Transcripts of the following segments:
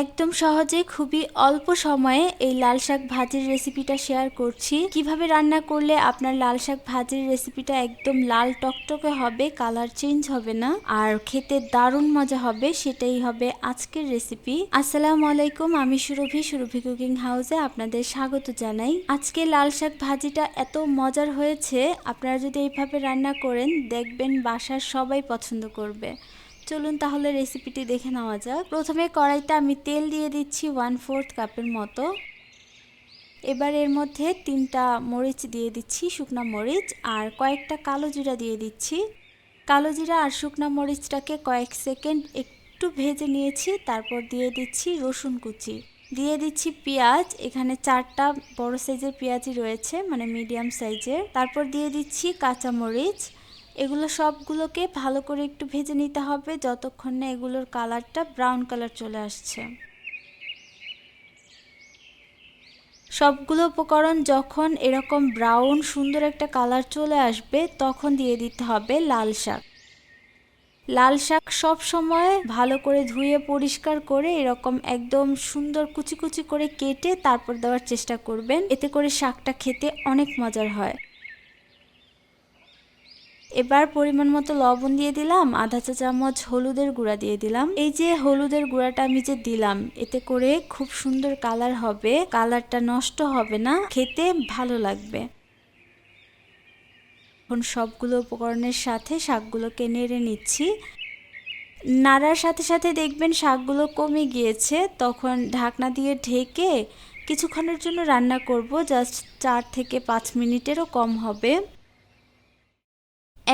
একদম সহজে খুবই অল্প সময়ে এই লাল শাক ভাজির রেসিপিটা শেয়ার করছি। কীভাবে রান্না করলে আপনার লাল শাক ভাজির রেসিপিটা একদম লাল টকটকে হবে কালার চেঞ্জ হবে না, আর খেতে দারুণ মজা হবে, সেটাই হবে আজকের রেসিপি আসসালামু আলাইকুম, আমি সুরভি সুরভি কুকিং হাউসে আপনাদের স্বাগত জানাই। আজকে লাল শাক ভাজিটা এত মজার হয়েছে, আপনারা যদি এইভাবে রান্না করেন, দেখবেন বাসার সবাই পছন্দ করবে। চলুন তাহলে রেসিপিটি দেখে নেওয়া যাক। প্রথমে কড়াইতে আমি তেল দিয়ে দিচ্ছি ওয়ান ফোর্থ কাপের মতো। এবার এর মধ্যে তিনটা মরিচ দিয়ে দিচ্ছি, শুকনা মরিচ, আর কয়েকটা কালো জিরা দিয়ে দিচ্ছি। কালো জিরা আর শুকনা মরিচটাকে কয়েক সেকেন্ড একটু ভেজে নিয়েছি, তারপর দিয়ে দিচ্ছি রসুন কুচি। দিয়ে দিচ্ছি পেঁয়াজ, এখানে চারটা বড় সাইজের পেঁয়াজই রয়েছে মানে মিডিয়াম সাইজের তারপর দিয়ে দিচ্ছি কাঁচা মরিচ এগুলো সবগুলোকে ভালো করে একটু ভেজে নিতে হবে যতক্ষণ না এগুলোর কালারটা ব্রাউন কালার চলে আসছে। সবগুলো উপকরণ যখন এরকম ব্রাউন সুন্দর একটা কালার চলে আসবে, তখন দিয়ে দিতে হবে লাল শাক। লাল শাক সব সময় ভালো করে ধুয়ে পরিষ্কার করে এরকম একদম সুন্দর কুচি কুচি করে কেটে তারপর দেওয়ার চেষ্টা করবেন। এতে করে শাকটা খেতে অনেক মজার হয়। এবার পরিমাণ মতো লবণ দিয়ে দিলাম, আধা চা চামচ হলুদের গুঁড়া দিয়ে দিলাম। এই যে হলুদের গুঁড়াটা আমি যে দিলাম, এতে করে খুব সুন্দর কালার হবে, কালারটা নষ্ট হবে না, খেতে ভালো লাগবে। এখন সবগুলো উপকরণের সাথে শাকগুলোকে নেড়ে নিচ্ছি। নাড়ার সাথে সাথে দেখবেন শাকগুলো কমে গিয়েছে, তখন ঢাকনা দিয়ে ঢেকে কিছুক্ষণের জন্য রান্না করব, জাস্ট চার থেকে পাঁচ মিনিটেরও কম হবে।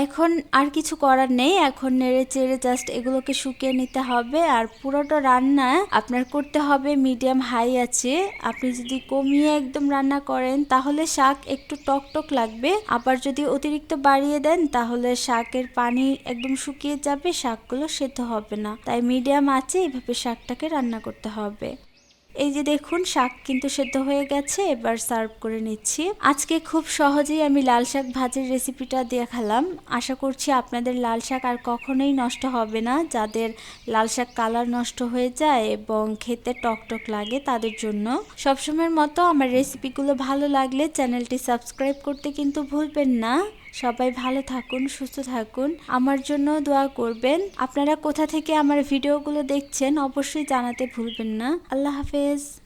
এখন আর কিছু করার নেই, এখন নেড়ে চেড়ে জাস্ট এগুলোকে শুকিয়ে নিতে হবে আর পুরোটা রান্না আপনার করতে হবে মিডিয়াম হাই আছে। আপনি যদি কমিয়ে একদম রান্না করেন তাহলে শাক একটু টক টক লাগবে। আবার যদি অতিরিক্ত বাড়িয়ে দেন তাহলে শাকের পানি একদম শুকিয়ে যাবে, শাকগুলো সেদ্ধ হবে না। তাই মিডিয়াম আছে, এভাবে শাকটাকে রান্না করতে হবে। এই যে দেখুন, শাক কিন্তু সেদ্ধ হয়ে গেছে, এবার সার্ভ করে নিচ্ছি। আজকে খুব সহজেই আমি লাল শাক ভাজির রেসিপিটা দেখালাম। আশা করছি আপনাদের লাল শাক আর কখনোই নষ্ট হবে না। যাদের লাল শাক কালার নষ্ট হয়ে যায় এবং খেতে টকটক লাগে তাদের জন্য। সবসময়ের মতো আমার রেসিপিগুলো ভালো লাগলে চ্যানেলটি সাবস্ক্রাইব করতে কিন্তু ভুলবেন না। সবাই ভালো থাকুন, সুস্থ থাকুন। আমার জন্য দোয়া করবেন। আপনারা কোথা থেকে আমার ভিডিওগুলো দেখছেন অবশ্যই জানাতে ভুলবেন না। আল্লাহ হাফেজ। is